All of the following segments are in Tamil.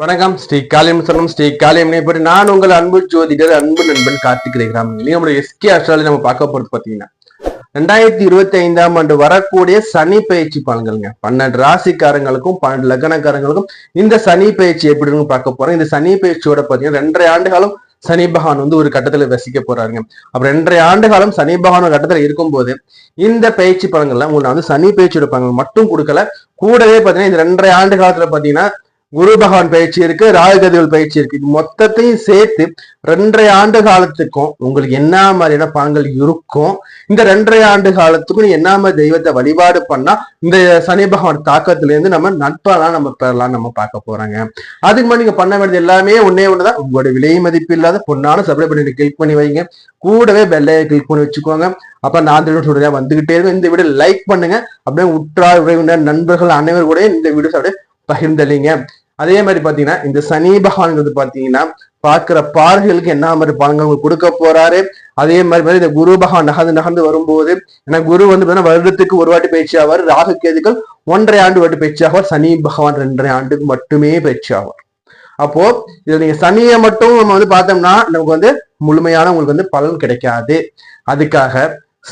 வணக்கம். ஸ்ரீ காளியம் சரணம். ஸ்ரீ காளியம் பற்றி நான் உங்கள் அன்பு ஜோதிடர் அன்பு நண்பன் கார்த்திக் ரேகிராம் நம்மளுடைய எஸ்கே அஸ்ட்ராலஜி நம்ம பார்க்க போறது பாத்தீங்கன்னா ரெண்டாயிரத்தி இருபத்தி ஐந்தாம் ஆண்டு வரக்கூடிய சனி பயிற்சி பலன்கள்ங்க. பன்னெண்டு ராசிக்காரங்களுக்கும் பன்னெண்டு லக்னக்காரங்களுக்கும் இந்த சனி பயிற்சி எப்படி இருக்குன்னு பார்க்க போறோம். இந்த சனி பயிற்சியோட பாத்தீங்கன்னா ரெண்டரை ஆண்டு காலம் சனி பகவான் வந்து ஒரு கட்டத்துல வசிக்க போறாருங்க. அப்ப ரெண்டரை ஆண்டு காலம் சனி பகவான் ஒரு கட்டத்துல இருக்கும்போது இந்த பயிற்சி பலன்கள்லாம் உங்களுக்கு வந்து சனி பயிற்சியோட பலன்கள் மட்டும் கொடுக்கல. கூடவே பாத்தீங்கன்னா இந்த ரெண்டரை ஆண்டு காலத்துல பாத்தீங்கன்னா குரு பகவான் பயிற்சி இருக்கு ராகுகதிகள் பயிற்சி இருக்கு. இது மொத்தத்தையும் சேர்த்து ரெண்டரை ஆண்டு காலத்துக்கும் உங்களுக்கு என்ன மாதிரியான பலன்கள் இருக்கும்? இந்த ரெண்டரை ஆண்டு காலத்துக்கும் நீ என்ன மாதிரி தெய்வத்தை வழிபாடு பண்ணா இந்த சனி பகவான் தாக்கத்துல இருந்து நம்ம நட்பெல்லாம் நம்ம பெறலாம் நம்ம பார்க்க போறாங்க. அதுக்கு முன்னாடி நீங்க பண்ண வேண்டியது எல்லாமே ஒன்னே ஒண்ணுதான். உங்களோட விலை மதிப்பு இல்லாத பொண்ணான சப்ளை பண்ணி கிளிக் பண்ணி வைங்க. கூடவே பெல்லையை கிளிக் பண்ணி வச்சுக்கோங்க. அப்ப நான் சொல்றேன் வந்துகிட்டே இருக்கும். இந்த வீடியோ லைக் பண்ணுங்க. அப்படியே உற்றார் உறவினர் நண்பர்கள் அனைவரும் கூட இந்த வீடியோஸ் அப்படியே பகிர்ந்தளிங்க. அதே மாதிரி பாத்தீங்கன்னா இந்த சனி பகவான்ங்கிறது பாத்தீங்கன்னா பார்க்கிற பார்வைகளுக்கு என்ன மாதிரி பலன்கள் உங்களுக்கு கொடுக்க போறாரு? அதே மாதிரி மாதிரி இந்த குரு பகவான் நகர்ந்து நகர்ந்து வரும்போது ஏன்னா குரு வந்து பாத்தீங்கன்னா வருடத்துக்கு ஒரு வாட்டி பயிற்சி ஆவார். ராகு கேதுகள் ஒன்றரை ஆண்டு வாட்டி பயிற்சி ஆவார். சனி பகவான் ரெண்டரை ஆண்டுக்கு மட்டுமே பயிற்சி ஆவார். அப்போ இதுல நீங்க சனியை மட்டும் நம்ம வந்து பார்த்தோம்னா நமக்கு வந்து முழுமையான உங்களுக்கு வந்து பலன் கிடைக்காது. அதுக்காக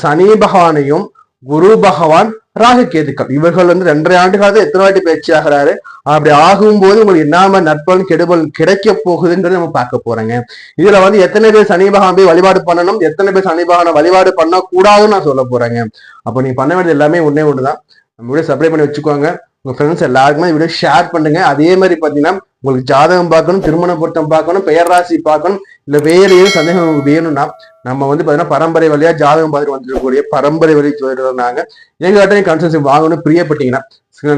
சனி பகவானையும் குரு பகவான் ராகு கேதுக்கள். இவர்கள் வந்து ரெண்டரை ஆண்டு காலத்தில் எத்தனை வாட்டி பயிற்சி ஆகிறாரு? அப்படி ஆகும்போது உங்களுக்கு என்ன நட்பலன் கெடுபல் கிடைக்க போகுதுன்றது நம்ம பார்க்க போறோங்க. இதுல வந்து எத்தனை பேர் சனி பகவான் போய் வழிபாடு பண்ணணும் எத்தனை பேர் சனி பகவான வழிபாடு பண்ண கூடாதுன்னு நான் சொல்ல போறேங்க. அப்போ நீங்க பண்ண வேண்டியது எல்லாமே ஒன்னே ஒண்ணுதான். நம்ம வீடியோ சப்ளை பண்ணி வச்சுக்கோங்க. உங்க ஃப்ரெண்ட்ஸ் எல்லாருக்குமே வீடியோ ஷேர் பண்ணுங்க. அதே மாதிரி பாத்தீங்கன்னா உங்களுக்கு ஜாதகம் பார்க்கணும் திருமண பொருத்தம் பார்க்கணும் பெயர் ராசி பார்க்கணும் இல்ல வேறு ஏதும் சந்தேகம் வேணும்னா நம்ம வந்து பாத்தீங்கன்னா பரம்பரை வழியா ஜாதகம் பார்த்துட்டு வந்துருக்கக்கூடிய பரம்பரை வழி சொல்றாங்க எங்ககிட்ட கன்சல்டேஷன் வாங்கணும் பிரியப்பட்டீங்கன்னா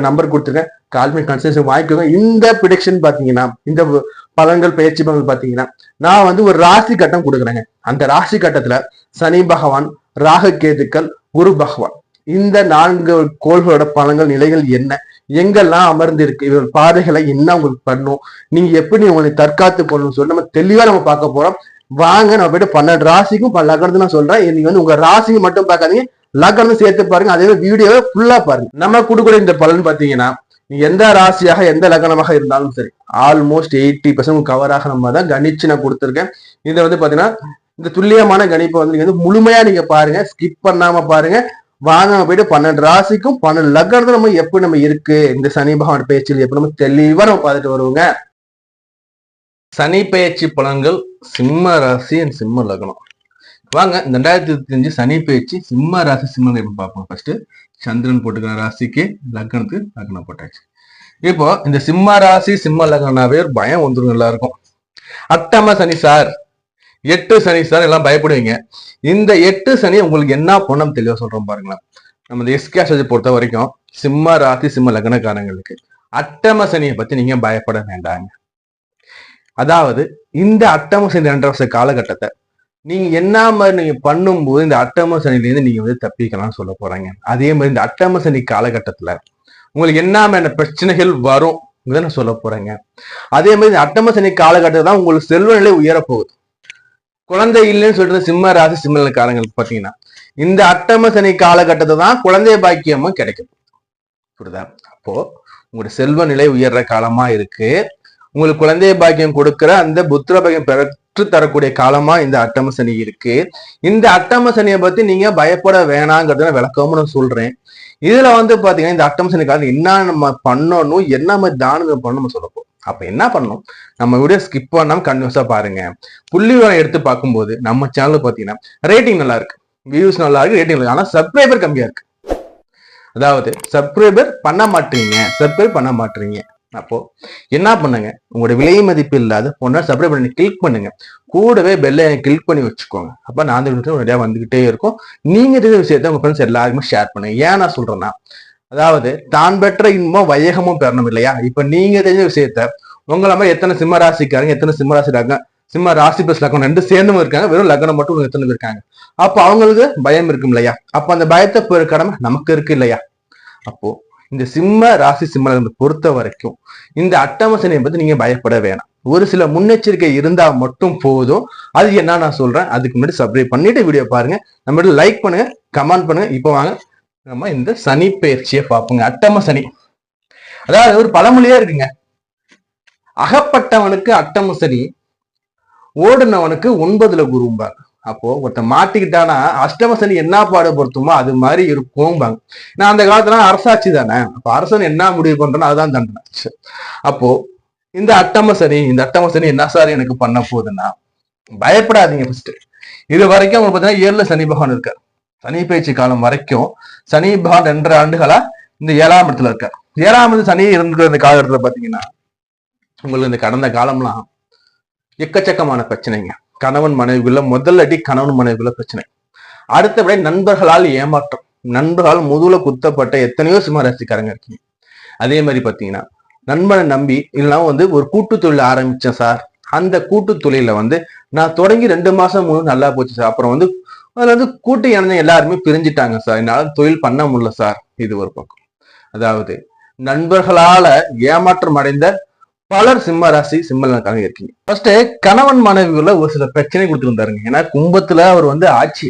நம்பர் கொடுத்துருக்கேன் கால் பண்ணி வாங்கிக்கோங்க. இந்த ப்ரிடிக்ஷன் பாத்தீங்கன்னா இந்த பலன்கள் பயிற்சி பலன்கள் பாத்தீங்கன்னா நான் வந்து ஒரு ராசி கட்டம் கொடுக்குறேங்க. அந்த ராசி கட்டத்துல சனி பகவான் ராக கேதுக்கள் குரு பகவான் இந்த நான்கு கோள்களோட பலன்கள் நிலைகள் என்ன? எங்கெல்லாம் அமர்ந்திருக்கு இவர்கள் பாதைகளை என்ன உங்களுக்கு பண்ணும் நீங்க எப்படி உங்களை தற்காத்து கொள்ளணும் சொல்லி நம்ம தெளிவா நம்ம பார்க்க போறோம். வாங்க நம்ம போயிட்டு பன்னெண்டு ராசிக்கும் பல லக்னத்தை நான் சொல்றேன். நீங்க வந்து உங்க ராசிக்கு மட்டும் பார்க்காதீங்க. லக்னம் சேர்த்து பாருங்க. அதே வீடியோவை ஃபுல்லா பாருங்க. நம்ம கொடுக்குற இந்த பலன் பாத்தீங்கன்னா நீ எந்த ராசியாக எந்த லக்னமாக இருந்தாலும் சரி ஆல்மோஸ்ட் எயிட்டி பர்சன்ட் கவராக நம்ம தான் கணிச்சு நான் கொடுத்துருக்கேன். இதை வந்து பாத்தீங்கன்னா இந்த துல்லியமான கணிப்பை வந்து நீங்க வந்து முழுமையா நீங்க பாருங்க. ஸ்கிப் பண்ணாம பாருங்க. வாங்க போயிட்டு பன்னெண்டு ராசிக்கும் பன்னெண்டு லக்னத்தை நம்ம எப்படி நம்ம இருக்கு? இந்த சனி பகவான் பேச்சில் எப்படி நம்ம தெளிவா நம்ம பார்த்துட்டு வருவோங்க. சனி பயிற்சி பலன்கள் சிம்ம ராசி அண்ட் சிம்ம லக்னம். வாங்க இந்த ரெண்டாயிரத்தி இருபத்தி அஞ்சு சனி பயிற்சி சிம்ம ராசி சிம்ம லக்னம் பார்ப்போம். ஃபர்ஸ்ட் சந்திரன் போட்டுக்கிற ராசிக்கு லக்னத்துக்கு லக்னம் போட்டாச்சு. இப்போ இந்த சிம்ம ராசி சிம்ம லக்னாவே ஒரு பயம் வந்துடும் எல்லாருக்கும். அட்டம சனி சார் எட்டு சனி சார் எல்லாம் பயப்படுவீங்க. இந்த எட்டு சனி உங்களுக்கு என்ன பொண்ணம் தெளிவா சொல்றோம் பாருங்களேன். நம்ம இந்த எஸ்கே பொறுத்த வரைக்கும் சிம்ம ராசி சிம்ம லக்னக்காரங்களுக்கு அட்டம சனியை பத்தி நீங்க பயப்பட வேண்டாங்க. அதாவது இந்த அட்டம சனி ரெண்டரை வருஷ காலகட்டத்தை நீங்க என்ன மாதிரி நீங்க பண்ணும்போது இந்த அட்டம சனிலேருந்து நீங்க வந்து தப்பிக்கலாம்னு சொல்ல போறாங்க. அதே மாதிரி இந்த அட்டம சனி காலகட்டத்துல உங்களுக்கு என்ன மாதிரியான பிரச்சனைகள் வரும் நான் சொல்ல போறேங்க. அதே மாதிரி இந்த அட்டம சனி காலகட்டத்தில் தான் உங்களுக்கு செல்வநிலை உயரப்போகுது. குழந்தை இல்லைன்னு சொல்றது சிம்ம ராசி சிம்மலக்காரங்களுக்கு பாத்தீங்கன்னா இந்த அட்டம சனி காலகட்டத்தை தான் குழந்தை பாக்கியமும் கிடைக்கும். புரியுதா? அப்போ உங்களோட செல்வ நிலை உயர்ற காலமா இருக்கு. உங்களுக்கு குழந்தை பாக்கியம் கொடுக்கிற அந்த புத்திர பாக்கியம் பெற்று தரக்கூடிய காலமா இந்த அட்டம சனி இருக்கு. இந்த அட்டம சனியை பத்தி நீங்க பயப்பட வேணாங்கிறத விளக்கமும் நான் சொல்றேன். இதுல வந்து பாத்தீங்கன்னா இந்த அட்டம சனி காலம் என்ன நம்ம பண்ணணும் என்ன மாதிரி தானம் பண்ணணும் நம்ம அப்ப என்ன பண்ணணும்? நம்ம வீடியோ ஸ்கிப் பண்ணாம கன்யூஸா பாருங்க. புள்ளி விவரம் எடுத்து பார்க்கும்போது நம்ம சேனல் பாத்தீங்கன்னா ரேட்டிங் நல்லா இருக்கு. வியூஸ் நல்லா இருக்கு ரேட்டிங் நல்லா ஆனா சப்ஸ்கிரைபர் கம்மியா இருக்கு. அதாவது சப்ஸ்கிரைபர் பண்ண மாட்டீங்க. சப்ஸ்கிரைப் பண்ண மாட்டீங்க. அப்போ என்ன பண்ணுங்க? உங்களோட விலை மதிப்பு இல்லாத ஒன்றா சப்ஸ்கிரைப் பண்ணி கிளிக் பண்ணுங்க. கூடவே பெல்லை கிளிக் பண்ணி வச்சுக்கோங்க. அப்ப நான் அந்த வீடியோ நிறையா வந்துகிட்டே இருக்கும். நீங்க இருக்கிற விஷயத்த உங்க ஃப்ரெண்ட்ஸ் எல்லாருக்குமே ஷேர் பண்ணுங்க. ஏன் நான் சொல்றேன்னா அதாவது தான் பெற்ற இன்பம் வையகமும் பெறணும் இல்லையா? இப்ப நீங்க தெரிஞ்ச விஷயத்த உங்களை மாதிரி எத்தனை சிம்ம ராசிக்காரங்க எத்தனை சிம்ம ராசி இருக்காங்க சிம்ம ராசி பிளஸ் லக்னம் ரெண்டு சேர்ந்தும் இருக்காங்க வெறும் லக்னம் மட்டும் எத்தனை பேர் இருக்காங்க. அப்ப அவங்களுக்கு பயம் இருக்கும் இல்லையா? அப்ப அந்த பயத்தை போற கடமை நமக்கு இருக்கு இல்லையா? அப்போ இந்த சிம்ம ராசி சிம்ம பொறுத்த வரைக்கும் இந்த அட்டமசனையை பத்தி நீங்க பயப்பட வேணாம். ஒரு சில முன்னெச்சரிக்கை இருந்தா மட்டும் போதும். அது என்ன நான் சொல்றேன் அதுக்கு முன்னாடி சப்ஸ்கிரைப் பண்ணிட்டு வீடியோ பாருங்க. நம்ம லைக் பண்ணுங்க கமெண்ட் பண்ணுங்க. இப்போ வாங்க நம்ம இந்த சனி பயிற்சியை பார்ப்போங்க. அட்டம சனி. அதாவது ஒரு பழமொழியா இருக்குங்க. அகப்பட்டவனுக்கு அட்டம சனி ஓடுனவனுக்கு ஒன்பதுல குரும்பாங்க. அப்போ ஒருத்தன் மாட்டிக்கிட்டானா அஷ்டம சனி என்ன பாடுபடுத்துமோ அது மாதிரி இருக்கும்பாங்க. நான் அந்த காலத்துல அரசாட்சி தானே. அப்ப அரசன் என்ன முடிவு பண்றனோ அதுதான் தண்டனை. அப்போ இந்த அட்டம சனி இந்த அட்டம சனி என்ன சார் எனக்கு பண்ண போகுதுன்னா பயப்படாதீங்க ஃபர்ஸ்ட் இது வரைக்கும் அவங்க பார்த்தீங்கன்னா ஏழுல சனி பகவான் இருக்காரு. சனி பயிற்சி காலம் வரைக்கும் சனி பகவான் ரெண்டரை ஆண்டுகளா இந்த ஏழாம் இடத்துல இருக்கார். ஏழாம் இடத்துல சனி இருந்துக்கிற இந்த காலகட்டத்தில் பார்த்தீங்கன்னா உங்களுக்கு இந்த கடந்த காலம்லாம் எக்கச்சக்கமான பிரச்சனைங்க. கணவன் மனைவிக்குள்ள முதல் அடி கணவன் மனைவிக்குள்ள பிரச்சனை. அடுத்தபடி நண்பர்களால் ஏமாற்றம். நண்பர்களால் முதுகுல குத்தப்பட்ட எத்தனையோ சிம்மராசிக்காரங்க இருக்கீங்க. அதே மாதிரி பார்த்தீங்கன்னா நண்பனை நம்பி இல்லைனா வந்து ஒரு கூட்டு தொழில் ஆரம்பிச்சேன் சார். அந்த கூட்டு தொழில வந்து நான் தொடங்கி ரெண்டு மாசம் முழு நல்லா போச்சு சார். அப்புறம் வந்து அதில் வந்து கூட்டு இணைஞ்ச எல்லாருமே பிரிஞ்சிட்டாங்க சார் என்னால் தொழில் பண்ண முடியல சார் இது ஒரு பக்கம். அதாவது நண்பர்களால ஏமாற்றம் அடைந்த பலர் சிம்ம ராசி சிம்மலக்காக இருக்கீங்க. ஃபர்ஸ்ட் கணவன் மனைவிக்குள்ள ஒரு சில பிரச்சனை கொடுத்துருந்தாருங்க. ஏன்னா கும்பத்துல அவர் வந்து ஆட்சி.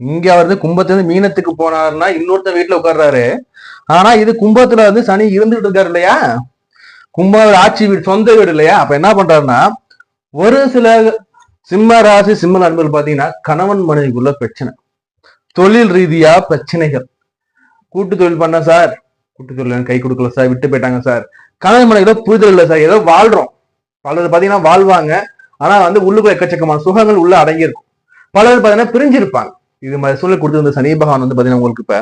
இங்க அவர் வந்து கும்பத்துல இருந்து மீனத்துக்கு போனாருன்னா இன்னொருத்த வீட்டுல உட்கார்றாரு. ஆனா இது கும்பத்துல வந்து சனி இருந்துகிட்டு இருக்காரு இல்லையா? கும்ப ஆட்சி வீடு சொந்த வீடு இல்லையா? அப்ப என்ன பண்றாருன்னா ஒரு சில சிம்ம ராசி சிம்ம நண்பர்கள் பார்த்தீங்கன்னா கணவன் மனைவிக்குள்ள பிரச்சனை. தொழில் ரீதியா பிரச்சனைகள். கூட்டு தொழில் பண்ண சார் கூட்டு தொழில் கை கொடுக்கல சார் விட்டு போயிட்டாங்க சார். கணவன் மனைவில புரிதல் இல்லை சார் ஏதோ வாழ்றோம். பலர் பாத்தீங்கன்னா வாழ்வாங்க. ஆனா வந்து உள்ளுக்குள்ள எக்கச்சக்கமான சுகங்கள் உள்ள அடங்கியிருக்கும். பலர் பார்த்தீங்கன்னா பிரிஞ்சிருப்பாங்க. இது மாதிரி சூழல் கொடுத்துருந்த சனி பகவான் வந்து பாத்தீங்கன்னா உங்களுக்கு இப்ப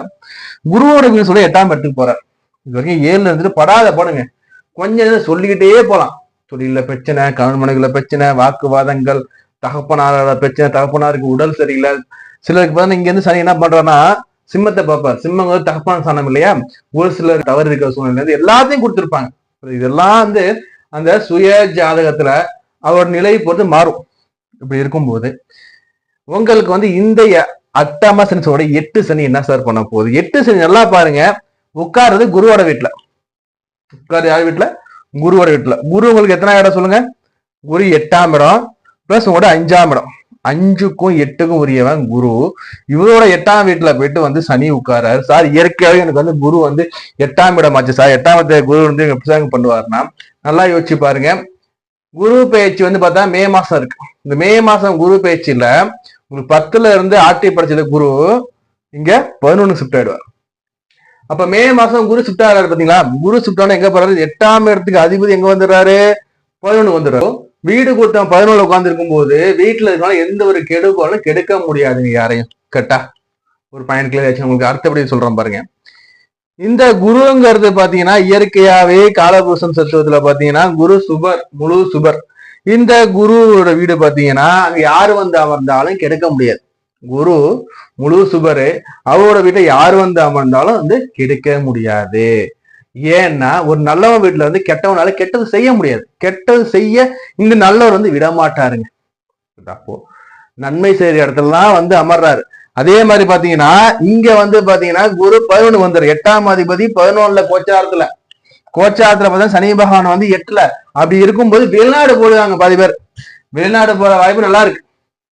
குருவோட சொல்லி எட்டாம் இடத்துக்கு போறார். இது வரைக்கும் ஏழுல இருந்துட்டு படாத போடுங்க கொஞ்சம் சொல்லிக்கிட்டே போலாம். தொழில பிரச்சனை கணவன் மனைவில பிரச்சனை வாக்குவாதங்கள் தகப்பனாரோட பிரச்சனை தகப்பனாருக்கு உடல் சரியில்லை. சிலருக்கு பார்த்தா இங்க இருந்து சனி என்ன பண்றாருன்னா சிம்மத்தை பார்ப்பார். சிம்மம் வந்து தகப்பான சாணம் இல்லையா? ஒரு சிலர் தவறு இருக்கிற சூழ்நிலை இருந்து எல்லாத்தையும் கொடுத்துருப்பாங்க. இதெல்லாம் வந்து அந்த சுய ஜாதகத்துல அவரோட நிலை பொறுத்து மாறும். இப்படி இருக்கும்போது உங்களுக்கு வந்து இந்த அட்டாம சனிசோட எட்டு சனி என்ன சார் பண்ண போகுது? எட்டு சனி நல்லா பாருங்க. உட்காருறது குருவோட வீட்டுல உட்காரு யார் வீட்டுல குருவோட வீட்டுல குரு உங்களுக்கு எத்தனை இடம் சொல்லுங்க? குரு எட்டாம் இடம். பிளஸ் உங்களோட அஞ்சாம் இடம். அஞ்சுக்கும் எட்டுக்கும் உரியவன் குரு. இவரோட எட்டாம் வீட்டுல போயிட்டு வந்து சனி உட்காராரு சார் இயற்கையாகவே எனக்கு வந்து குரு வந்து எட்டாம் இடம் ஆச்சு சார் எட்டாம் இடத்துல குரு வந்து எப்படி சார் பண்ணுவாருன்னா நல்லா யோசிச்சு பாருங்க. குரு பயிற்சி வந்து பார்த்தா மே மாசம் இருக்கு. இந்த மே மாசம் குரு பயிற்சியில உங்களுக்கு பத்துல இருந்து ஆட்டி படைச்சது குரு இங்க பதினொன்னு ஷிஃப்ட் ஆயிடுவார். அப்ப மே மாசம் குரு ஷிஃப்ட் ஆகிறாரு பாத்தீங்களா? குரு ஷிஃப்ட் ஆனா எங்க போறாரு? எட்டாம் இடத்துக்கு அதிபதி எங்க வந்துடுறாரு? பதினொன்னு வந்துடுறாரு. வீடு கொடுத்தவன் பதினொன்று உட்காந்துருக்கும் போது வீட்டுல இருக்கனால எந்த ஒரு கெடுபாலும் கெடுக்க முடியாதுங்க யாரையும். கரெக்டா ஒரு பயன் கிளியர் உங்களுக்கு அடுத்தபடி சொல்றேன் பாருங்க. இந்த குருங்கிறது பாத்தீங்கன்னா இயற்கையாவே காலபூசம் சத்துவத்துல பாத்தீங்கன்னா குரு சுபர் முழு சுபர். இந்த குருவோட வீடு பாத்தீங்கன்னா அங்க யாரு வந்து அமர்ந்தாலும் கெடுக்க முடியாது. குரு முழு சுபரு. அவரோட வீட்டை யார் வந்து அமர்ந்தாலும் வந்து கெடுக்க முடியாது. ஏன்னா ஒரு நல்லவன் வீட்டுல வந்து கெட்டவனால கெட்டது செய்ய முடியாது. கெட்டது செய்ய இந்த நல்லவர் வந்து விட மாட்டாருங்க அப்போ நன்மை செய்யற இடத்துலலாம் வந்து அமர்றாரு. அதே மாதிரி பாத்தீங்கன்னா இங்க வந்து பாத்தீங்கன்னா குரு பதினொன்று வந்துரு. எட்டாம் அதிபதி பதினொன்னுல கோச்சாரத்துல. கோச்சாரத்துல பார்த்தா சனி பகவான் வந்து எட்டுல. அப்படி இருக்கும்போது வெளிநாடு போடுவாங்க பாதி பேர். வெளிநாடு போற வாய்ப்பு நல்லா இருக்கு.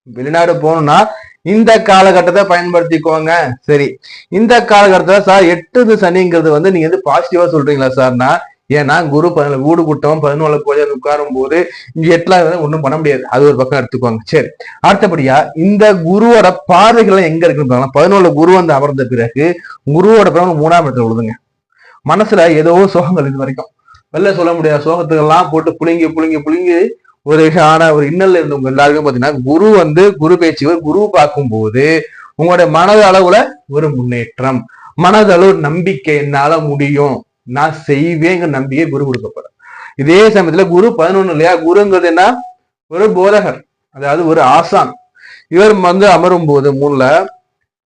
வெளிநாடு போகணும்னா இந்த காலகட்டத்தை பயன்படுத்திக்கோங்க. சரி. இந்த காலகட்டத்தில் சார் எட்டுது சனிங்கிறது வந்து நீங்க வந்து பாசிட்டிவா சொல்றீங்களா சார்னா ஏன்னா குரு பதினாலு வீடு கூட்டம் பதினோழு கோயில் உட்காரும் போது எட்டுலாம் ஒன்றும் பண்ண முடியாது. அது ஒரு பக்கம் எடுத்துக்கோங்க. சரி. அடுத்தபடியா இந்த குருவோட பார்வைகள் எங்க இருக்குன்னு பதினோழு குரு வந்து அமர்ந்த பிறகு குருவோட பிறகு மூணாம் இடத்துல விழுதுங்க. மனசுல ஏதோ சோகங்கள் இது வரைக்கும். வெளில சொல்ல முடியாத சோகத்துக்கெல்லாம் போட்டு புழுங்கி புழுங்கி புழுங்கி ஒரு ஆன ஒரு இன்னல்ல இருந்தவங்க எல்லாருக்கும் பாத்தீங்கன்னா குரு வந்து குரு பேச்சு குரு பார்க்கும்போது உங்களுடைய மனது அளவுல ஒரு முன்னேற்றம் மனதளவு நம்பிக்கை என்னால முடியும். நான் செய்வேங்கிற நம்பிக்கை குரு கொடுக்கப்படும் இதே சமயத்துல குரு பதினொன்னு இல்லையா? குருங்கிறது என்ன? ஒரு போதகர் அதாவது ஒரு ஆசான். இவர் வந்து அமரும் போது மூணுல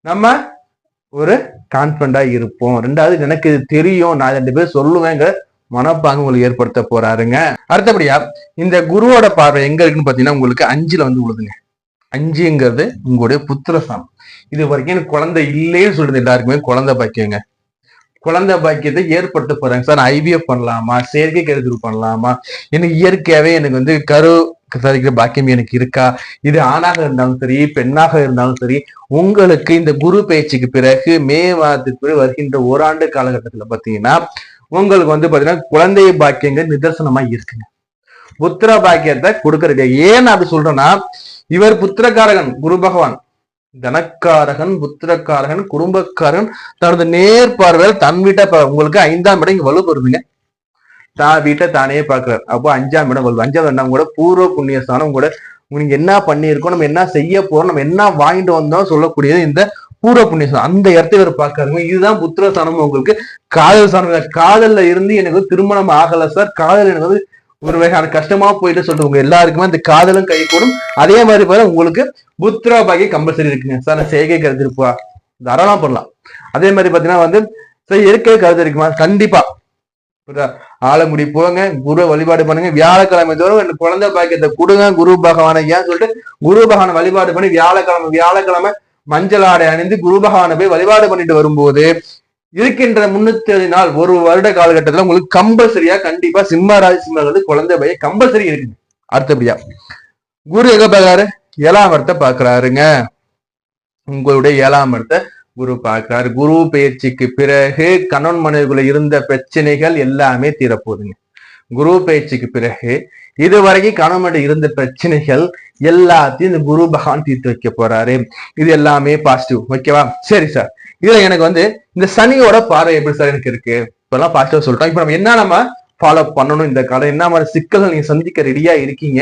நம்ம ஒரு கான்பிடண்டா இருப்போம். ரெண்டாவது எனக்கு இது தெரியும். நான் ரெண்டு பேர் சொல்லுவேங்க மனப்பாங்கு உங்களுக்கு ஏற்படுத்த போறாருங்க. அடுத்தபடியா இந்த குருவோட பார்வை எங்க இருக்குன்னு பாத்தீங்கன்னா உங்களுக்கு அஞ்சுல வந்து விழுதுங்க அஞ்சுங்கிறது உங்களுடைய புத்திரசாம் இது வரைக்கும் எனக்கு குழந்தை இல்லைன்னு சொல்றது எல்லாருக்குமே குழந்தை பாக்கியங்க. குழந்தை பாக்கியத்தை ஏற்படுத்த போறாங்க. சார் ஐவிஎஃப் பண்ணலாமா? செயற்கை கருத்து பண்ணலாமா? எனக்கு இயற்கையாவே எனக்கு வந்து கரு தரிக்கிற பாக்கியம் எனக்கு இருக்கா? இது ஆணாக இருந்தாலும் சரி பெண்ணாக இருந்தாலும் சரி உங்களுக்கு இந்த குரு பயிற்சிக்கு பிறகு மே மாதத்துக்கு பிறகு வருகின்ற ஓராண்டு காலகட்டத்துல பாத்தீங்கன்னா உங்களுக்கு வந்து பாத்தீங்கன்னா குழந்தை பாக்கியங்கள் நிதர்சனமா இருக்குங்க. புத்திர பாக்கியத்தை கொடுக்கறது ஏன் அப்படி சொல்றேன்னா இவர் புத்திரக்காரகன் குரு பகவான். தனக்காரகன் புத்திரக்காரகன் குடும்பக்காரன் தனது நேர் பார்வையில் தன் வீட்டை உங்களுக்கு ஐந்தாம் இடம் இங்க வலு பெறுவீங்க தான் வீட்டை தானே பார்க்கிறார். அப்போ அஞ்சாம் இடம் வலு அஞ்சாம் இடம் கூட பூர்வ புண்ணிய ஸ்தானம் கூட நீங்க என்ன பண்ணியிருக்கோம் நம்ம என்ன செய்ய போறோம் நம்ம என்ன வாங்கிட்டு வந்தோம் சொல்லக்கூடியது இந்த பூர்வ புண்ணிய அந்த இடத்தை இவர் பார்க்காருங்க. இதுதான் புத்திர ஸ்தானம் உங்களுக்கு காதல் ஸ்தானம். காதல்ல இருந்து எனக்கு வந்து திருமணம் ஆகல சார். காதல் எனக்கு வந்து ஒரு வகையான கஷ்டமா போயிட்டு சொல்லிட்டு உங்க எல்லாருக்குமே அந்த காதலும் கை கூடும் அதே மாதிரி பாரு உங்களுக்கு புத்திரா பாக்கி கம்பல்சரி இருக்குங்க. சார் நான் செயற்கை கருத்து இருப்பா. தாராளம் பண்ணலாம். அதே மாதிரி பாத்தீங்கன்னா வந்து சார் இயற்கை கருத்து இருக்குமா? கண்டிப்பா. ஆலங்குடி போங்க. குரு வழிபாடு பண்ணுங்க. வியாழக்கிழமை தோறும் எனக்கு குழந்தை பாக்கியத்தை கொடுங்க. குரு பகவானை ஏன் சொல்லிட்டு குரு பகவானை வழிபாடு பண்ணி வியாழக்கிழமை வியாழக்கிழமை மஞ்சள் ஆடை அணிந்து குரு பகவானை போய் வழிபாடு பண்ணிட்டு வரும்போது இருக்கின்ற முன்னூத்தி நாள் ஒரு வருட காலகட்டத்துல உங்களுக்கு கம்பல்சரியா கண்டிப்பா சிம்ம ராசி சிம்மர்களுக்கு குழந்தை பையன் கம்பல்சரி இருக்குது அடுத்தபடியா குரு எங்க பாக்குறாரு ஏழாம் இடத்தை பாக்குறாருங்க உங்களுடைய ஏழாம் இடத்தை குரு பாக்குறாரு குரு பயிற்சிக்கு பிறகு கணவன் மனைவிக்குள்ள இருந்த பிரச்சனைகள் எல்லாமே தீரப்போகுதுங்க. குரு பயிற்சிக்கு பிறகு இதுவரைக்கும் கணவன் இருந்த பிரச்சனைகள் எல்லாத்தையும் இந்த குரு பகவான் தீர்த்து வைக்க போறாரு. இது எல்லாமே பாசிட்டிவ் ஓகேவா சரி சார் இதுல எனக்கு வந்து இந்த சனியோட பார்வை எப்படி சார் எனக்கு இருக்கு? இப்பெல்லாம் பாசிட்டிவ் சொல்லிட்டோம் இப்ப நம்ம என்ன நம்ம ஃபாலோ பண்ணணும் இந்த காலம் என்ன மாதிரி சிக்கல்கள் நீங்க சந்திக்க ரெடியா இருக்கீங்க?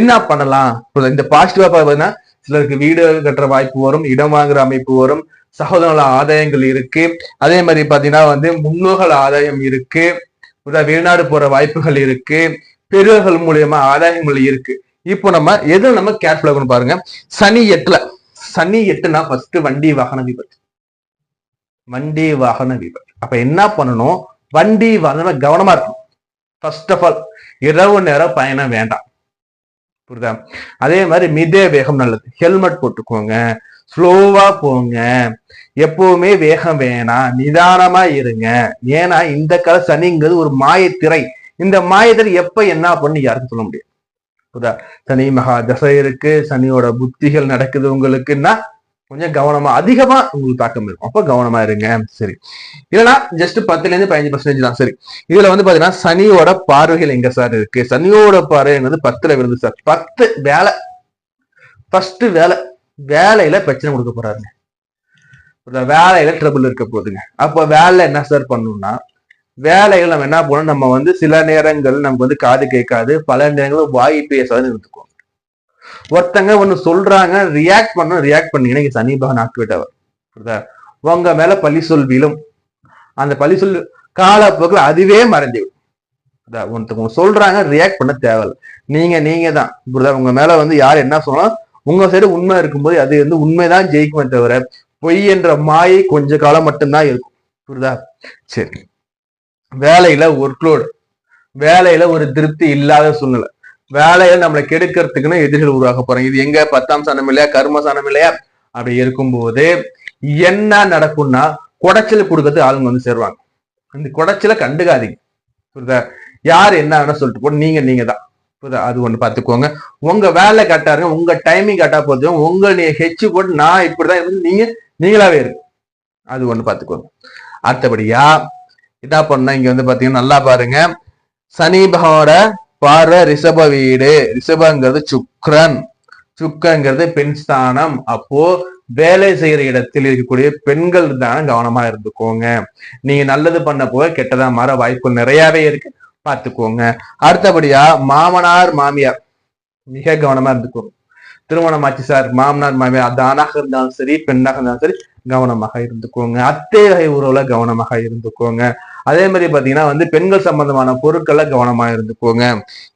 என்ன பண்ணலாம்? இந்த பாசிட்டிவா பார்த்தீங்கன்னா சிலருக்கு வீடு கட்டுற வாய்ப்பு வரும் இடம் வாங்குற அமைப்பு வரும் சகோதர ஆதாயங்கள் இருக்கு. அதே மாதிரி பாத்தீங்கன்னா வந்து முன்னோர்கள் ஆதாயம் இருக்கு. வெளிநாடு போற வாய்ப்புகள் இருக்கு. பெரியவர்கள் மூலியமா ஆதாயங்கள் இருக்கு. இப்போ நம்ம எது நம்ம கேர்ஃபுல்லா இருக்கணும் பாருங்க. சனி எட்டுல சனி எட்டுனா ஃபர்ஸ்ட் வண்டி வாகன விபத்து. வண்டி வாகன விபத்து. அப்ப என்ன பண்ணணும்? வண்டி வாகனம் கவனமா இருக்கணும். ஃபர்ஸ்ட் ஆஃப் ஆல் இரவு நேரம் பயணம் வேண்டாம். புரியுதா? அதே மாதிரி மிதே வேகம் நல்லது. ஹெல்மெட் போட்டுக்கோங்க. ஸ்லோவா போங்க. எப்பவுமே வேகம் வேணாம் நிதானமா இருங்க. ஏன்னா இந்த கால சனிங்கிறது ஒரு மாயத்திரை. இந்த மாயத்திரை எப்ப என்ன பண்ணு யாருக்கும் சொல்ல முடியாது. புரியுதா? சனி மகா தசை இருக்கு. சனியோட புத்திகள் நடக்குது உங்களுக்குன்னா கொஞ்சம் கவனமா அதிகமா உங்களுக்கு தாக்கம் இருக்கும். அப்ப கவனமா இருங்க. சரி. இல்லைன்னா ஜஸ்ட் பத்துல இருந்து பதினஞ்சு பர்சன்டேஜ் தான். சரி. இதுல வந்து பாத்தீங்கன்னா சனியோட பார்வைகள் எங்க சார் இருக்கு? சனியோட பார்வைங்கிறது பத்துல விருது சார் பத்து வேலை. ஃபர்ஸ்ட் வேலை. வேலையில பிரச்சனை கொடுக்க போறாருங்க. வேலையில ட்ரபிள் இருக்க போகுதுங்க. அப்ப வேலை என்ன சார் பண்ணணும்னா வேலைகள் நம்ம என்ன பண்ணணும் நம்ம வந்து சில நேரங்கள் நமக்கு வந்து காது கேட்காது பல நேரங்கள் வாய் பேசாது இருந்துக்குவோம். ஒருத்தங்க ஒன்று சொல்றாங்க ரியாக்ட் பண்ண ரியாக்ட் பண்ணீங்கன்னா இங்க சனி பகவான் ஆக்டிவேட் ஆகும் புரியுதா? உங்க மேல பழி சொல் விழும். அந்த பழி சொல் காலப்போக்கில் அதுவே மறைஞ்சிடும் ஒருத்தவங்க சொல்றாங்க ரியாக்ட் பண்ண தேவையில்ல. நீங்க நீங்க தான் புரியுதா? உங்க மேல வந்து யார் என்ன சொன்னாலும் உங்க சைடு உண்மை இருக்கும்போது அது வந்து உண்மைதான் ஜெயிக்குமே தவிர பொய் என்ற மாயை கொஞ்ச காலம் மட்டும்தான் இருக்கும். புரியுதா? சரி. வேலையில ஒர்க்லோடு வேலையில ஒரு திருப்தி இல்லாத சூழ்நிலை. வேலையில நம்மளை கெடுக்கிறதுக்குன்னு எதிரிகள் உருவாக போறாங்க. இது எங்க? பத்தாம் சனம் இல்லையா? கர்ம சனம் இல்லையா? அப்படி இருக்கும்போது என்ன நடக்கும்னா குடைச்சல் கொடுக்கறது ஆளுங்க வந்து சேருவாங்க. இந்த குடைச்சல கண்டுக்காதீங்க. புரியுதா? யார் என்ன வேணா சொல்லிட்டு போட்டு நீங்க நீங்க தான் அது ஒண்ணு பாத்துக்கோங்க உங்க வேலை கட்டாருங்க உங்க டைமிங் கரெக்டா போதும் உங்க நீ ஹெச்சு போட்டு நான் இப்படிதான் இருந்து நீங்க நீங்களாவே இருக்கு அது ஒண்ணு பாத்துக்கோங்க அடுத்தபடியா இதா பண்ணா இங்க வந்து பாத்தீங்கன்னா நல்லா பாருங்க. சனி பகவானோட பார்வை ரிஷப வீடு. ரிஷபங்கிறது சுக்ரன் சுக்கங்கிறது பெண் ஸ்தானம். அப்போ வேலை செய்யற இடத்தில் இருக்கக்கூடிய பெண்கள் தான கவனமா இருந்துக்கோங்க. நீங்க நல்லது பண்ண போக கெட்டதா மாற வாய்ப்புகள் நிறையவே இருக்கு. பார்த்துக்கோங்க. அடுத்தபடியா மாமனார் மாமியார். மிக கவனமா இருந்துக்கோங்க. திருமணம் ஆச்சு சார். மாமனார் மாமியார் அது ஆணாக இருந்தாலும் சரி பெண்ணாக இருந்தாலும் சரி கவனமாக இருந்துக்கோங்க. அத்தை வகை உறவுல கவனமாக இருந்துக்கோங்க. அதே மாதிரி பாத்தீங்கன்னா வந்து பெண்கள் சம்பந்தமான பொருட்கள்ல கவனமா இருந்துக்கோங்க.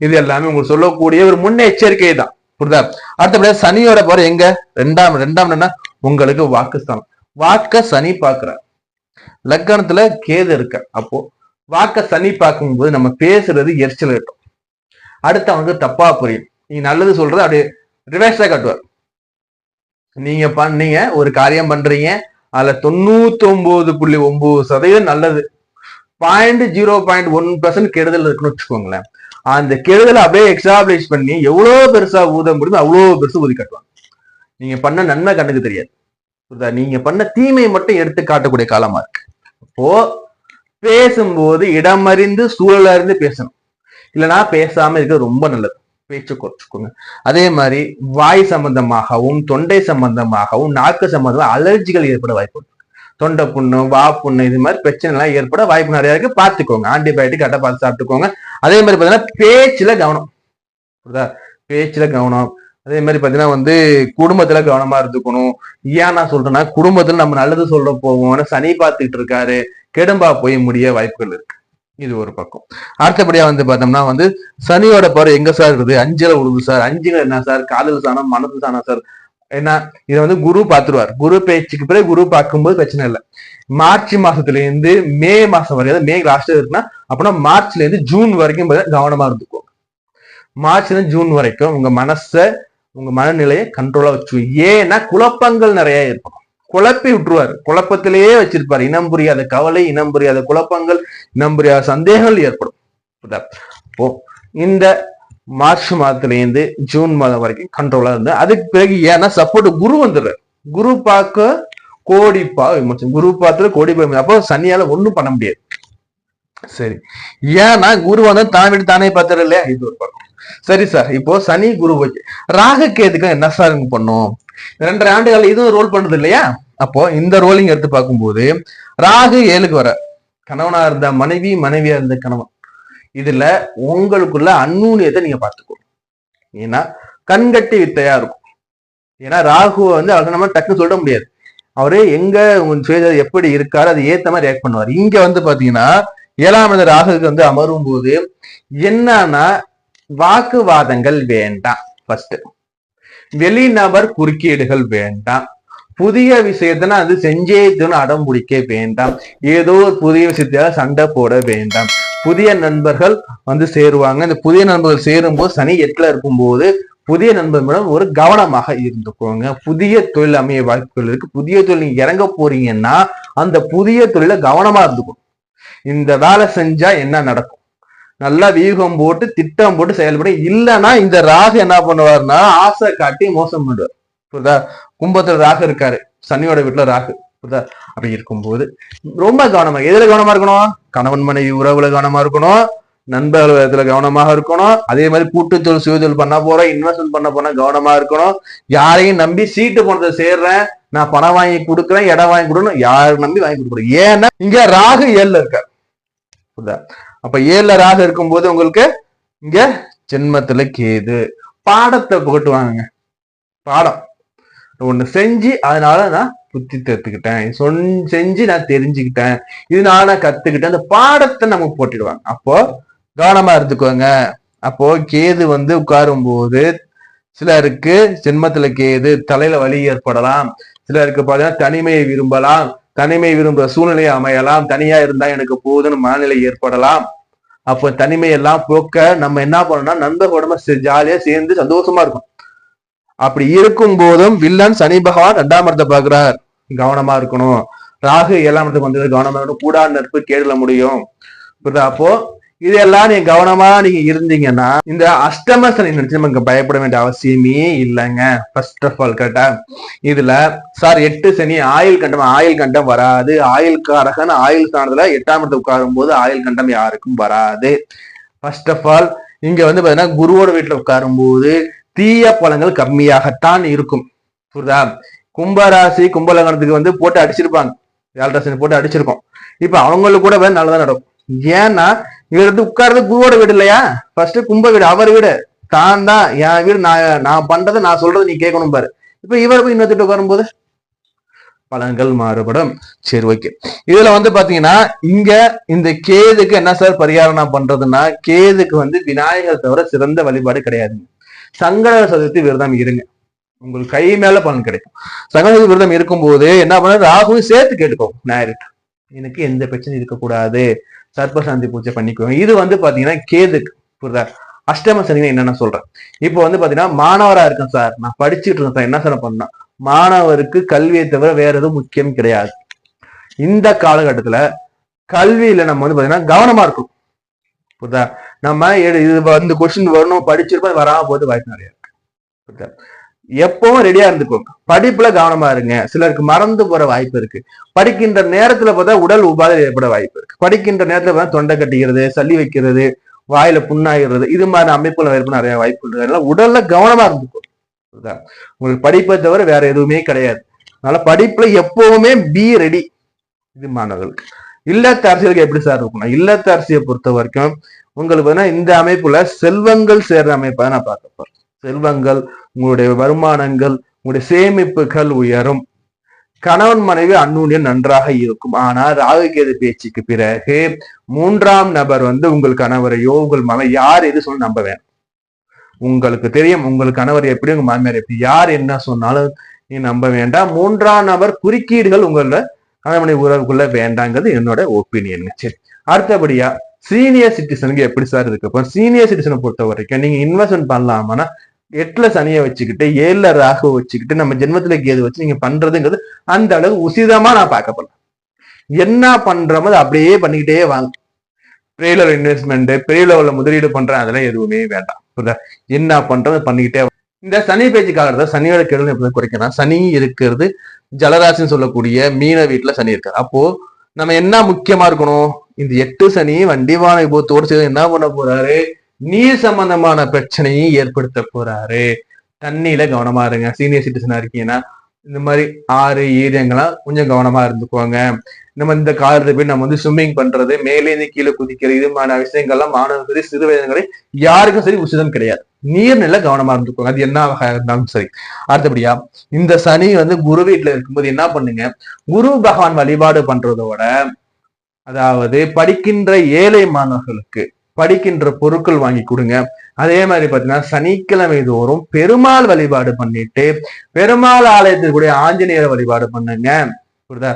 இது எல்லாமே உங்களுக்கு சொல்லக்கூடிய ஒரு முன்னெச்சரிக்கை தான். புரியுதா? அடுத்தபடியா சனியோட போற எங்க? ரெண்டாம் ரெண்டாம் என்ன உங்களுக்கு வாக்குஸ்தானம். வாக்க சனி பாக்குற லக்கணத்துல கேது இருக்க அப்போ வாக்க சனி பார்க்கும்போது நம்ம பேசுறது எரிச்சல் கட்டும் அடுத்தவனுக்கு தப்பா புரியும். நீங்க நல்லது சொல்றது அப்படியே ரிவர்ஸா கட்டுவார். நீங்க பண்ணீங்க ஒரு காரியம் பண்றீங்க அதுல தொண்ணூத்தி ஒன்பது புள்ளி ஒன்பது சதவீதம் நல்லது. Point zero point one percent கெடுதல் இருக்குன்னு வச்சுக்கோங்களேன். அந்த கெடுதலை அப்படியே எக்ஸ்டாப்ளிஷ் பண்ணி எவ்வளவு பெருசா ஊத முடியுமோ அவ்வளவு பெருசு ஊதி காட்டுவாங்க. நீங்க பண்ண நன்மை கண்ணுக்கு தெரியாது. புரியுதா? நீங்க பண்ண தீமையை மட்டும் எடுத்து காட்டக்கூடிய காலமா இருக்கு. அப்போ பேசும்போது இடமறிந்து சூழல இருந்து பேசணும். இல்லைன்னா பேசாம இருக்கிறது ரொம்ப நல்லது. பேச்சு குறைச்சுக்கோங்க அதே மாதிரி வாய் சம்பந்தமாகவும் தொண்டை சம்பந்தமாகவும் நாக்கு சம்பந்தமாக அலர்ஜிகள் ஏற்பட வாய்ப்பு தொண்டை புண்ணு வா புண்ணு இது மாதிரி பிரச்சனை எல்லாம் ஏற்பட வாய்ப்பு நிறைய இருக்கு. பார்த்துக்கோங்க. ஆன்டிபயோட்டிக் கரெக்டாக பார்த்து சாப்பிட்டுக்கோங்க. அதே மாதிரி பார்த்தீங்கன்னா பேச்சுல கவனம். புரியுதா? பேச்சுல கவனம். அதே மாதிரி பார்த்தீங்கன்னா வந்து குடும்பத்துல கவனமா இருந்துக்கணும். ஏன் நான் சொல்றேன்னா குடும்பத்துல நம்ம நல்லது சொல்ற போவோம்னு சனி பார்த்துக்கிட்டு இருக்காரு. கெடும்பா போய் முடிய வாய்ப்புகள் இருக்கு. இது ஒரு பக்கம். அடுத்தபடியா வந்து பார்த்தோம்னா வந்து சனியோட பாரு எங்க சார் இருக்குது? அஞ்சுல உழுது சார். அஞ்சுல என்ன சார்? காதல் சாணம் மனது சாணம் சார். என்ன? இதை வந்து குரு பார்த்துருவார். குரு பேச்சுக்கு பிறகு குரு பார்க்கும்போது பிரச்சனை இல்லை. மார்ச் மாசத்துல இருந்து மே மாசம் வரைக்கும் மே லாஸ்ட் இருக்குன்னா அப்படின்னா மார்ச்ல இருந்து ஜூன் வரைக்கும் கவனமா இருந்துக்கும் மார்ச்ல இருந்து ஜூன் வரைக்கும் உங்க மனசை உங்க மனநிலையை கண்ட்ரோலா வச்சு ஏன்னா குழப்பங்கள் நிறைய இருக்கும் குழப்பி விட்டுருவார். குழப்பத்திலேயே வச்சிருப்பாரு. இனம் புரியாத கவலை இனம் புரியாத குழப்பங்கள் இனம் புரியாத சந்தேகங்கள் ஏற்படும். அப்போ இந்த மார்ச் மாதத்துல ஜூன் மாதம் வரைக்கும் கண்ட்ரோலா இருந்து அதுக்கு பிறகு ஏன்னா சப்போர்ட் குரு வந்துடுறாரு. குரு பார்க்க கோடிப்பா விமர்சனம். குரு பார்த்து கோடிப்பா அப்போ சனியால ஒண்ணும் பண்ண முடியாது. சரி. ஏன்னா குரு வந்து தான் வீடு தானே பார்த்தாரு இல்லையா இது ஒரு பக்கம். சரி சார் இப்போ சனி குரு வச்சு ராகு கேதுக்கு என்ன சார் பண்ணும்? ரெண்டரை ஆண்டுகள் இதுவும் ரோல் பண்ணுது இல்லையா? அப்போ இந்த ரோலிங் எடுத்து பார்க்கும்போது ராகு ஏழுக்கு வர கணவனா இருந்த மனைவி மனைவியா இருந்த கணவன் இதுல உங்களுக்குள்ள அந்நூனியத்தை நீங்க பார்த்துக்கணும் ஏன்னா கண்கட்டி வித்தையா இருக்கும். ஏன்னா ராகுவை வந்து அது நம்ம டக்குன்னு சொல்ல முடியாது. அவரு எங்க உங்க சுயஜாதி எப்படி இருக்காரு அது ஏத்த மாதிரி ரியாக்ட் பண்ணுவார். இங்க வந்து பாத்தீங்கன்னா ஏழாம் ராகுக்கு வந்து அமரும் போது என்னன்னா வாக்குவாதங்கள் வேண்டாம் ஃபர்ஸ்ட் வெளிநபர் குறுக்கீடுகள் வேண்டாம். புதிய விஷயத்தின அது செஞ்சே அடம் பிடிக்க வேண்டாம். ஏதோ ஒரு புதிய விஷயத்தால சண்டை போட வேண்டாம். புதிய நண்பர்கள் வந்து சேருவாங்க. இந்த புதிய நண்பர்கள் சேரும்போது சனி எட்டுல இருக்கும்போது புதிய நண்பர்களிடம் ஒரு கவனமாக இருந்துக்கோங்க. புதிய தொழில் அமைய வாய்ப்புகள் இருக்கு. புதிய தொழில் நீங்க இறங்க போறீங்கன்னா அந்த புதிய தொழில கவனமா இருந்துக்கும் இந்த வேலை செஞ்சா என்ன நடக்கும்? நல்லா வியூகம் போட்டு திட்டம் போட்டு செயல்படும் இல்லைன்னா இந்த ராகு என்ன பண்ணுவாருன்னா ஆசை காட்டி மோசம் பண்ணுவார். புரியுதா? கும்பத்துல ராகு இருக்காரு. சனியோட வீட்டுல ராகு. புரியுதா? அப்படி இருக்கும்போது ரொம்ப கவனமா எதுல கவனமா இருக்கணும்? கணவன் மனைவி உறவுல கவனமா இருக்கணும். நண்பர்கள் விதத்துல கவனமாக இருக்கணும். அதே மாதிரி கூட்டுத்தொழில் சுயதொழில் பண்ண போறோம் இன்வெஸ்ட்மெண்ட் பண்ண போனா கவனமா இருக்கணும். யாரையும் நம்பி சீட்டு போனதை சேர்றேன். நான் பணம் வாங்கி கொடுக்குறேன் இடம் வாங்கி கொடுக்கணும் யாரும் நம்பி வாங்கி கொடுக்குறேன் ஏன்னா இங்க ராகு ஏழுல இருக்க புரியுதா? அப்ப ஏழுல ராகு இருக்கும்போது உங்களுக்கு இங்க ஜென்மத்துல கேது. பாடத்தை புகட்டுவாங்க பாடம். ஒண்ணு செஞ்சு அதனால நான் புத்தி தெரிஞ்சுக்கிட்டேன் சொன் செஞ்சு நான் தெரிஞ்சுக்கிட்டேன். இதனால நான் கத்துக்கிட்டேன். அந்த பாடத்தை நமக்கு போட்டுடுவாங்க. அப்போ கவனமா இருந்துக்கோங்க. அப்போ கேது வந்து உட்காரும் போது சிலருக்கு ஜென்மத்துல கேது தலையில வலி ஏற்படலாம். சிலருக்கு பார்த்தீங்கன்னா தனிமையை விரும்பலாம். தனிமை விரும்புற சூழ்நிலை அமையலாம். தனியா இருந்தா எனக்கு போதுன்னு மனநிலை ஏற்படலாம். அப்போ தனிமையெல்லாம் போக்க நம்ம என்ன பண்ணணும்னா நண்பர்களோட ஜாலியா சேர்ந்து சந்தோஷமா இருக்கும் அப்படி இருக்கும் போதும் வில்லன் சனி பகவான் ரெண்டாம் இடத்தை பாக்குறார் கவனமா இருக்கணும். ராகு ஏழாம் இடத்துக்கு வந்தது கவனமா இருக்கணும். கூடா நட்பு கேடல முடியும். அப்போ இதெல்லாம் நீங்க கவனமா நீங்க இருந்தீங்கன்னா இந்த அஷ்டம சனி நினைச்சு நமக்கு பயப்பட வேண்டிய அவசியமே இல்லைங்க. ஃபர்ஸ்ட் ஆஃப் ஆல் கரெக்டா இதுல சார் எட்டு சனி ஆயுள் கண்டம் ஆயுள் கண்டம் வராது. ஆயுள் காரகன் ஆயுள் ஸ்தானத்துல எட்டாம் இடத்துல உட்காரும் போது ஆயுள் கண்டம் யாருக்கும் வராது. ஃபர்ஸ்ட் ஆஃப் ஆல் இங்க வந்து பாத்தீங்கன்னா குருவோட வீட்டுல உட்காரும் போது தீய பழங்கள் கம்மியாகத்தான் இருக்கும். புரியுதா? கும்பராசி கும்பலகணத்துக்கு வந்து போட்டு அடிச்சிருப்பாங்க. ஏழரை போட்டு அடிச்சிருக்கோம். இப்ப அவங்களுக்கு கூட நல்லதான் நடக்கும். ஏன்னா இவர் வந்து உட்கார்றது குருவோட வீடு இல்லையா? ஃபர்ஸ்ட் கும்ப வீடு அவர் வீடு. தான் தான் என் வீடு நான் நான் பண்றதை நான் சொல்றதை நீ கேட்கணும் பாரு. இப்ப இவர் போய் இன்னொருத்திட்டு உட்காரும்போது பலன்கள் மாறுபடும். சரி ஓகே இதுல வந்து பாத்தீங்கன்னா இங்க இந்த கேதுக்கு என்ன சார் பரிகாரம் நான் பண்றதுன்னா கேதுக்கு வந்து விநாயகர் தவிர சிறந்த வழிபாடு கிடையாது. சங்கட சதுர்த்தி விரதம் இருங்க. உங்களுக்கு கை மேல பலன் கிடைக்கும். சங்கட சதுர்த்தி விரதம் இருக்கும்போது என்ன பண்ண ராகுவும் சேர்த்து கேட்டுக்கோ ஞாயிறு. எனக்கு எந்த பிரச்சனையும் இருக்கக்கூடாது. சர்ப்பசாந்தி பூஜை பண்ணிக்குவோம். இது வந்து பாத்தீங்கன்னா கேதுக்கு புரியுதா? அஷ்டம சனி என்னென்ன சொல்றேன்? இப்போ வந்து பாத்தீங்கன்னா மாணவரா இருக்கேன் சார். நான் படிச்சுட்டு இருக்கேன் சார். என்ன சார் பண்ணா மாணவருக்கு கல்வியை தவிர வேற எதுவும் முக்கியம் கிடையாது. இந்த காலகட்டத்துல கல்வியில நம்ம வந்து பாத்தீங்கன்னா கவனமா இருக்கும் புரியுதா? நம்ம எடு- இது வந்து கொஸ்டின் வரணும் படிச்சிருப்போம் வராம போது வாய்ப்பு நிறைய இருக்கு. புரியுதா? எப்பவும் ரெடியா இருந்துக்கோங்க படிப்புல கவனமா இருங்க. சிலருக்கு மறந்து போற வாய்ப்பு இருக்கு. படிக்கின்ற நேரத்துல பார்த்தா உடல் உபாதை ஏற்பட வாய்ப்பு இருக்கு. படிக்கின்ற நேரத்துல பார்த்தா தொண்டை கட்டிக்கிறது சளி வைக்கிறது வாயில புண்ணாகிறது இது மாதிரி அமைப்புல இருப்பு நிறைய வாய்ப்பு இருக்கு. அதனால உடல்ல கவனமா இருந்துக்கும் உங்களுக்கு படிப்பை தவிர வேற எதுவுமே கிடையாது. அதனால படிப்புல எப்பவுமே பி ரெடி இது மாணவர்களுக்கு இல்லத்த அரசியலுக்கு எப்படி சார் இருக்கணும்? இல்லத்த அரசியை பொறுத்த வரைக்கும் உங்களுக்கு பார்த்தீங்கன்னா இந்த அமைப்புல செல்வங்கள் சேர்ற அமைப்பை நான் பார்க்க போறேன். செல்வங்கள் உங்களுடைய வருமானங்கள் உங்களுடைய சேமிப்புகள் உயரும். கணவன் மனைவி அந்நூன்யம் நன்றாக இருக்கும். ஆனால் ராகுகேது பேச்சுக்கு பிறகு மூன்றாம் நபர் வந்து உங்கள் கணவரையோ உங்கள் மன யார் எது சொல்லி நம்ப வேணும். உங்களுக்கு தெரியும் உங்கள் கணவர் எப்படி உங்க மாமியார் எப்படி யார் என்ன சொன்னாலும் நீ நம்ப வேண்டாம். மூன்றாம் நபர் குறுக்கீடுகள் உங்களோட கணவனை உறவுக்குள்ள வேண்டாங்கிறது என்னோட ஒப்பீனியன் சரி. அடுத்தபடியா சீனியர் சிட்டிசனுக்கு எப்படி சார் இருக்கு இப்போ சீனியர் சிட்டிசனை பொறுத்த வரைக்கும் நீங்க இன்வெஸ்ட்மெண்ட் பண்ணலாமான்னா எட்டுல சனியை வச்சுக்கிட்டு ஏழுல ராகு வச்சுக்கிட்டு நம்ம ஜென்மத்துல கேது வச்சு நீங்க பண்றதுங்கிறது அந்த அளவு உசிதமா நான் பார்க்கப்படலாம் என்ன பண்றோமோ அதை அப்படியே பண்ணிக்கிட்டே வாங்க. பெரிய லெவல் இன்வெஸ்ட்மெண்ட் பெரிய லெவல்ல முதலீடு பண்றேன் அதெல்லாம் எதுவுமே வேண்டாம். புரியுதா? என்ன பண்றது பண்ணிக்கிட்டே இந்த சனி பேச்சு காலத்துல சனியோட கெடுதல் எப்படி குறைக்கணும். சனி இருக்கிறது ஜலராசின்னு சொல்லக்கூடிய மீன வீட்டுல சனி இருக்காரு. அப்போ நம்ம என்ன முக்கியமா இருக்கணும்? இந்த எட்டு சனி வண்டிவான விபத்தோடு சேர்ந்து என்ன பண்ண போறாரு? நீர் சம்பந்தமான பிரச்சனையை ஏற்படுத்த போறாரு. தண்ணியில கவனமா இருங்க. சீனியர் சிட்டிசனா இருக்கீங்கன்னா இந்த மாதிரி ஆறு ஈரங்கள்லாம் கொஞ்சம் கவனமா இருந்துக்கோங்க. நம்ம இந்த காலத்துல போய் நம்ம வந்து ஸ்விம்மிங் பண்றது மேலே இருந்து கீழே குதிக்கிறது இது விஷயங்கள்லாம் மாணவர்கள் சரி சிறு வயதுகளை யாருக்கும் சரி உசிதம் கிடையாது. நீர்நிலை கவனமா இருந்துக்கோங்க. அது என்ன இருந்தாலும் சரி. அடுத்தபடியா இந்த சனி வந்து குரு வீட்டுல இருக்கும்போது என்ன பண்ணுங்க? குரு பகவான் வழிபாடு பண்றதோட அதாவது படிக்கின்ற ஏழை மாணவர்களுக்கு படிக்கின்ற பொருட்கள் வாங்கி கொடுங்க. அதே மாதிரி பார்த்தீங்கன்னா சனிக்கிழமை தோறும் பெருமாள் வழிபாடு பண்ணிட்டு பெருமாள் ஆலயத்திற்குடைய ஆஞ்சநேயர் வழிபாடு பண்ணுங்க. புரியுதா?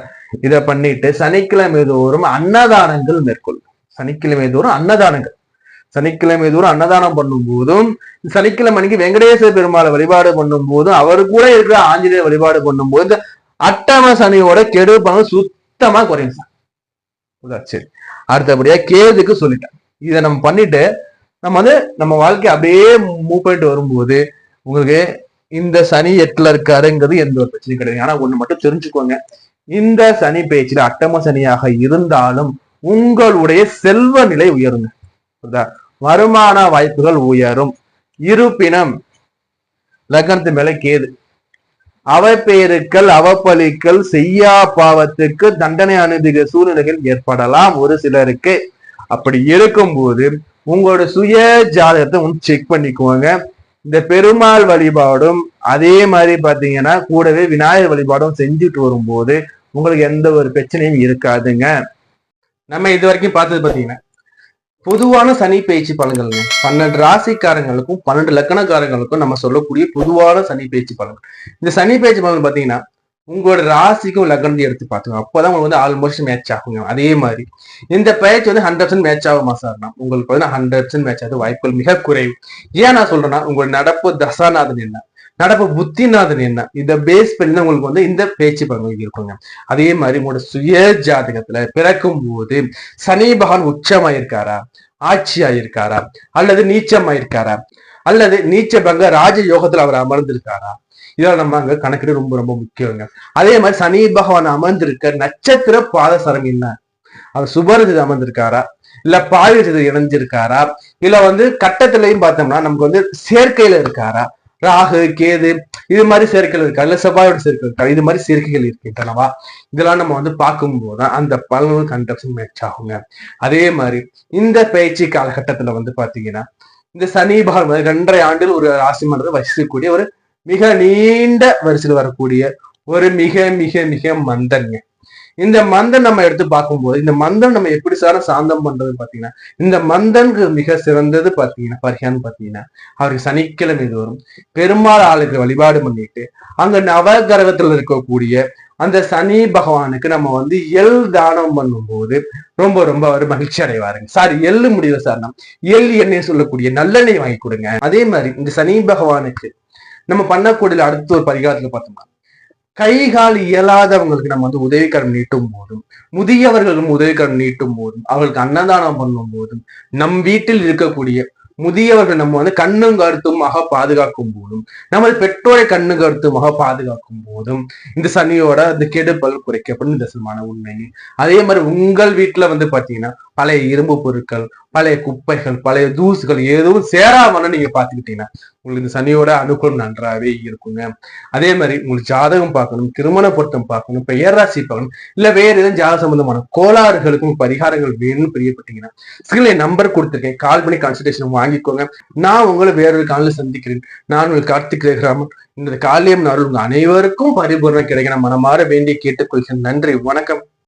இதை பண்ணிட்டு சனிக்கிழமை தோறும் அன்னதானங்கள் மேற்கொள்ளும் சனிக்கிழமை தோறும் அன்னதானங்கள். சனிக்கிழமை தோறும் அன்னதானம் பண்ணும் போதும் சனிக்கிழமை அன்னைக்கு வெங்கடேச பெருமாளை வழிபாடு பண்ணும் போதும் அவர் கூட இருக்கிற ஆஞ்சநேயர் வழிபாடு பண்ணும் போது இந்த அட்டம சனியோட கெடுப்பாங்க சுத்தமா குறையும் சார். சரி. அடுத்தபடியா கேதுக்கு சொல்லிட்டேன். இதை நம்ம பண்ணிட்டு நம்ம வந்து நம்ம வாழ்க்கை அப்படியே மூவ் பண்ணிட்டு வரும்போது உங்களுக்கு இந்த சனி எட்டுல இருக்காருங்கிறது எந்த ஒரு பிரச்சனையும் கிடையாது. ஆனா ஒண்ணு மட்டும் தெரிஞ்சுக்கோங்க. இந்த சனி பேச்சுல அட்டம சனியாக இருந்தாலும் உங்களுடைய செல்வ நிலை உயருங்க. புரியுதா? வருமான வாய்ப்புகள் உயரும். இருப்பினும் லக்னத்து மேல கேது. அவப்பெயருக்கள் அவப்பலிகள் செய்யா பாவத்துக்கு தண்டனை அனுதிக சூழ்நிலைகள் ஏற்படலாம். ஒரு சிலருக்கு அப்படி இருக்கும்போது உங்களோட சுய ஜாதகத்தை வந்து செக் பண்ணிக்குவாங்க இந்த பெருமாள் வழிபாடும் அதே மாதிரி பார்த்தீங்கன்னா கூடவே விநாயகர் வழிபாடும் செஞ்சுட்டு வரும்போது உங்களுக்கு எந்த ஒரு பிரச்சனையும் இருக்காதுங்க. நம்ம இது வரைக்கும் பார்த்தது பார்த்தீங்கன்னா பொதுவான சனி பயிற்சி பலன்கள்ங்க பன்னெண்டு ராசிக்காரங்களுக்கும் பன்னெண்டு லக்கணக்காரங்களுக்கும் நம்ம சொல்லக்கூடிய பொதுவான சனி பயிற்சி பலன்கள். இந்த சனி பயிற்சி பலன் பார்த்தீங்கன்னா உங்களோட ராசிக்கும் லக்னம் எடுத்து பார்த்துங்க அப்போதான் உங்களுக்கு வந்து ஆல்மோஸ்ட் மேட்ச் ஆகுங்க. அதே மாதிரி. இந்த பயிற்சி வந்து ஹண்ட்ரட் பர்சன்ட் மேட்ச் ஆகுமா சார்னா உங்களுக்கு வந்து ஹண்ட்ரட் பர்சன்ட் மேட்ச் ஆகுது. வாய்ப்புகள் மிக குறைவு. ஏன் நான் சொல்றேன்னா உங்களோட நடப்பு தசாநாதன் என்ன? நடப்பு புத்திநாதன் என்ன? இதை பேஸ் பண்ணி தான் உங்களுக்கு வந்து இந்த பேச்சு பங்கு இருக்குங்க. அதே மாதிரி உங்களோட சுய ஜாதகத்துல பிறக்கும் போது சனி பகவான் உச்சமாயிருக்காரா? ஆட்சியாயிருக்காரா? அல்லது நீச்சமாயிருக்காரா? அல்லது நீச்ச பங்க ராஜ யோகத்துல அவர் அமர்ந்திருக்காரா? இதெல்லாம் நம்ம அங்க கணக்கிட ரொம்ப ரொம்ப முக்கியங்க. அதே மாதிரி சனி பகவான் அமர்ந்திருக்க நட்சத்திர பாதசரம் என்ன? அவர் சுபரஜித் அமர்ந்திருக்காரா? இல்ல பாயுஜித் இணைஞ்சிருக்காரா? இல்ல வந்து கட்டத்திலையும் பார்த்தோம்னா நமக்கு வந்து சேர்க்கையில இருக்காரா? ராகு கேது இது மாதிரி சேர்க்கைகள் இருக்கா இல்ல செவ்வாயோட சேர்க்கை இருக்கா இது மாதிரி சேர்க்கைகள் இருக்கின்றனவா இதெல்லாம் நம்ம வந்து பார்க்கும்போது தான் அந்த பலன்கள் கண்டப்ஷன் மேட்ச் ஆகுங்க. அதே மாதிரி இந்த பயிற்சி காலகட்டத்துல வந்து பாத்தீங்கன்னா இந்த சனி பகவான் ரெண்டரை ஆண்டில் ஒரு ராசி மன்றத்தை வசிக்கக்கூடிய ஒரு மிக நீண்ட வரிசையில் வரக்கூடிய ஒரு மிக மிக மிக மந்தன்ங்க. இந்த மந்தன் நம்ம எடுத்து பார்க்கும்போது இந்த மந்தன் நம்ம எப்படி சார சாந்தம் பண்றது பாத்தீங்கன்னா இந்த மந்தனுக்கு மிக சிறந்தது பாத்தீங்கன்னா பரிகான்னு பாத்தீங்கன்னா அவருக்கு சனிக்கிழமை தோறும் பெருமாள் ஆளுக்கு வழிபாடு பண்ணிட்டு அங்க நவகிரகத்துல இருக்கக்கூடிய அந்த சனி பகவானுக்கு நம்ம வந்து எள் தானம் பண்ணும்போது ரொம்ப ரொம்ப அவர் மகிழ்ச்சி அடைவாருங்க. சார் எள்ளு முடிவு சார்? எள் எண்ணெய் சொல்லக்கூடிய நல்லெண்ணெய் வாங்கி கொடுங்க. அதே மாதிரி இந்த சனி பகவானுக்கு நம்ம பண்ணக்கூடிய அடுத்த ஒரு பரிகாரத்துல பார்த்தோம்னா கை கால் இயலாதவங்களுக்கு நம்ம வந்து உதவிக்கரம் நீட்டும் போதும் முதியவர்களும் உதவிக்கரம் நீட்டும் போதும் அவர்களுக்கு அன்னதானம் பண்ணும் போதும் நம் வீட்டில் இருக்கக்கூடிய முதியவர்கள் நம்ம வந்து கண்ணும் கருத்துமாக பாதுகாக்கும் போதும் நமது பெற்றோரை கண்ணு கருத்துமாக பாதுகாக்கும் போதும் இந்த சனியோட இந்த கெடுபல் குறைக்கப்படும் இந்த உண்மை அதே மாதிரி உங்கள் வீட்டுல வந்து பாத்தீங்கன்னா பழைய இரும்பு பொருட்கள் பழைய குப்பைகள் பழைய தூசுகள் எதுவும் சேராமன்னு நீங்க பாத்துக்கிட்டீங்கன்னா உங்களுக்கு இந்த சனியோட அனுகூலம் நன்றாவே இருக்குங்க. அதே மாதிரி உங்களுக்கு ஜாதகம் பார்க்கணும் திருமண பொருத்தம் பார்க்கணும் பெயர் ராசி பார்க்கணும் இல்ல வேற எதுவும் ஜாத சம்பந்தமான கோளாறுகளுக்கும் பரிகாரங்கள் வேணும்னு பிரியப்பட்டீங்கன்னா ஸ்கிரீன்ல நம்பர் கொடுத்துருக்கேன். கால் பண்ணி கன்சல்டேஷன் வாங்கிக்கோங்க. நான் உங்களை வேறொரு காலில் சந்திக்கிறேன். நான் உங்களுக்கு கார்த்திக் ரேகராமன். இந்த காலியம் நாள் உங்க அனைவருக்கும் பரிபூர்ணம் கிடைக்கிற மனமாற வேண்டிய கேட்டுக்கொள்கிறேன். நன்றி வணக்கம்.